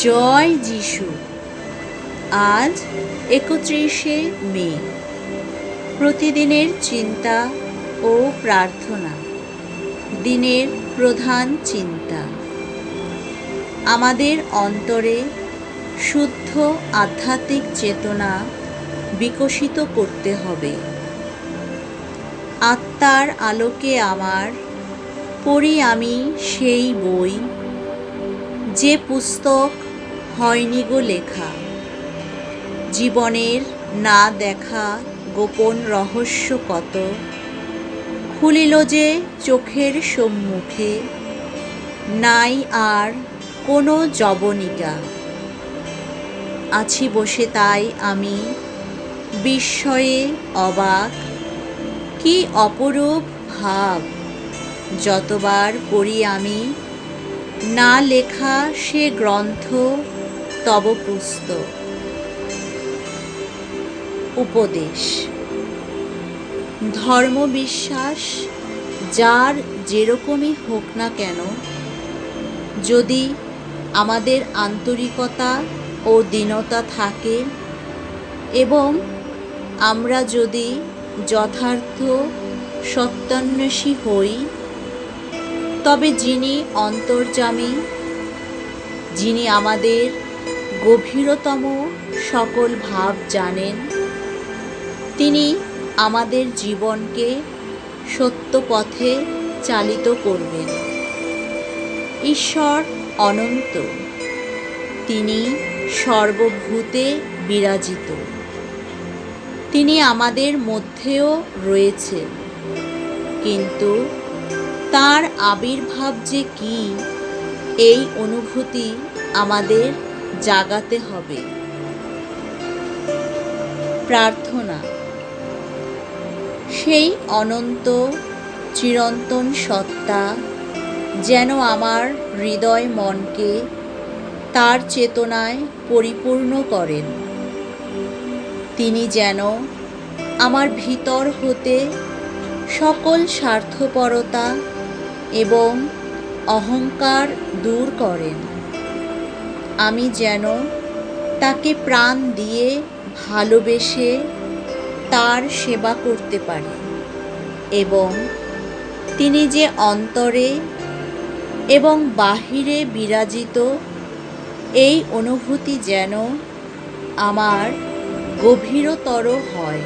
জয় যিশু। আজ একত্রিশে মে। প্রতিদিনের চিন্তা ও প্রার্থনা। দিনের প্রধান চিন্তা। আমাদের অন্তরে শুদ্ধ আধ্যাত্মিক চেতনা বিকশিত করতে হবে। আত্মার আলোকে আমার পড়ি আমি সেই বই, যে পুস্তক হয়নি গো লেখা। জীবনের না দেখা গোপন রহস্য কত? খুলিল যে চোখের সম্মুখে, নাই আর কোনো জবনিকা। আছি বসে তাই আমি বিস্ময়ে অবাক। কি অপরূপ ভাব যতবার করি আমি, না লেখা সে গ্রন্থ তব পুস্তক উপদেশ। ধর্ম বিশ্বাস যার যেরকমই হোক না কেন, যদি আমাদের আন্তরিকতা ও দীনতা থাকে এবং আমরা যদি যথার্থ সত্যান্বেষী হই, তবে যিনি অন্তর্যামী, যিনি আমাদের গভীরতম সকল ভাব জানেন। তিনি আমাদের জীবনকে সত্য পথে চালিত করবেন। ঈশ্বর অনন্ত। তিনি সর্বভূতে বিরাজিত। তিনি আমাদের মধ্যেও রয়েছেন। কিন্তু তার আবির্ভাব যে কি, এই অনুভূতি আমাদের জাগাতে হবে। প্রার্থনা। সেই অনন্ত, চিরন্তন সত্তা যেন আমার হৃদয় মনকে তার চেতনায় পরিপূর্ণ করেন। তিনি যেন আমার ভিতর হতে সকল স্বার্থপরতা এবং অহংকার দূর করেন। আমি যেন তাকে প্রাণ দিয়ে ভালোবেসে তার সেবা করতে পারি। এবং তিনি যে অন্তরে এবং বাহিরে বিরাজিত, এই অনুভূতি যেন আমার গভীরতর হয়।